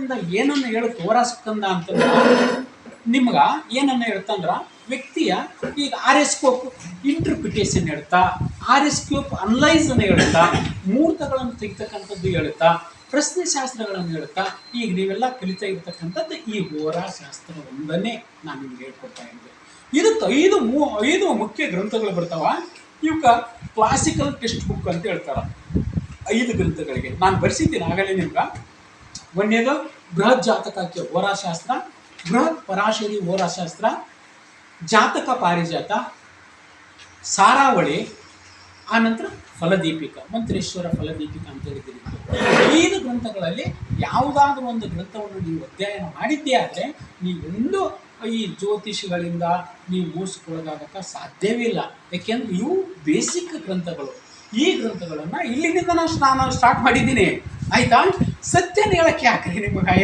ಶಾಸ್ತ್ರದಿಂದ ಏನನ್ನ ಹೇಳುತ್ತೆ ಹೋರಾಸ್ಕಂದ ಅಂತಂದ್ರೆ, ನಿಮ್ಗ ಏನನ್ನ ಹೇಳ್ತಂದ್ರ ವ್ಯಕ್ತಿಯ ಈಗ ಕೋಪ್ ಇಂಟರ್ಪ್ರಿಟೇಷನ್ ಹೇಳ್ತಾ ಆರ್ ಎಸ್ ಕ್ಯೂಪ್ ಅನಲೈಸ್ ಅನ್ನು ಹೇಳ್ತಾ ಮೂರ್ತಗಳನ್ನು ತೆಗಿತಕ್ಕಂಥದ್ದು ಹೇಳ್ತಾ ಪ್ರಶ್ನೆ ಶಾಸ್ತ್ರಗಳನ್ನು ಹೇಳ್ತಾ ಈಗ ನೀವೆಲ್ಲ ಕಲಿತಾ ಇರ್ತಕ್ಕಂಥದ್ದು ಈ ಹೋರಾ ಶಾಸ್ತ್ರ ಒಂದನ್ನೇ ನಾನು ನಿಮ್ಗೆ ಹೇಳ್ಕೊಡ್ತಾ ಇದ್ದೆ. ಇದಕ್ಕೆ ಐದು ಮೂ, ಐದು ಮುಖ್ಯ ಗ್ರಂಥಗಳು ಬರ್ತಾವ. ಇವಕ್ಕ ಕ್ಲಾಸಿಕಲ್ ಟೆಕ್ಸ್ಟ್ ಬುಕ್ ಅಂತ ಹೇಳ್ತಾರ. ಐದು ಗ್ರಂಥಗಳಿಗೆ. ನಾನು ಬರೆಸಿದ್ದೀನಿ, ಆಗಲೇ ನಿಮ್ಗೆ. ಒಂದನೇದು ಬೃಹತ್ ಜಾತಕಕ್ಕೆ ಹೋರಾಶಾಸ್ತ್ರ ಬೃಹತ್ ಪರಾಶರಿ ಹೋರಾಶಾಸ್ತ್ರ ಜಾತಕ ಪಾರಿಜಾತ, ಸಾರಾವಳಿ ಆನಂತರ ಫಲದೀಪಿಕ, ಮಂತ್ರೇಶ್ವರ ಫಲದೀಪಿಕ ಅಂತ ಹೇಳಿದ್ದೀನಿ ಐದು ಗ್ರಂಥಗಳಲ್ಲಿ ಯಾವುದಾದ್ರೂ ಒಂದು ಗ್ರಂಥವನ್ನು ನೀವು ಅಧ್ಯಯನ ಮಾಡಿದ್ದೇ ಆದರೆ, ನೀವೊಂದು ಈ ಜ್ಯೋತಿಷಿಗಳಿಂದ ನೀವು ಮೋಸಕ್ಕೊಳಗಾಗಕ್ಕೆ ಸಾಧ್ಯವೇ ಇಲ್ಲ. ಯಾಕೆಂದ್ರೆ ಇವು ಬೇಸಿಕ್ ಗ್ರಂಥಗಳು. ಈ ಗ್ರಂಥಗಳನ್ನು ಇಲ್ಲಿನಿಂದ ನಾನು ಸ್ನಾನ ಸ್ಟಾರ್ಟ್ ಮಾಡಿದ್ದೀನಿ. ಆಯ್ತಾ? ಸತ್ಯನ ಹೇಳಕ್ಕೆ ಯಾಕ್ರಿ ನಿಮಗೆ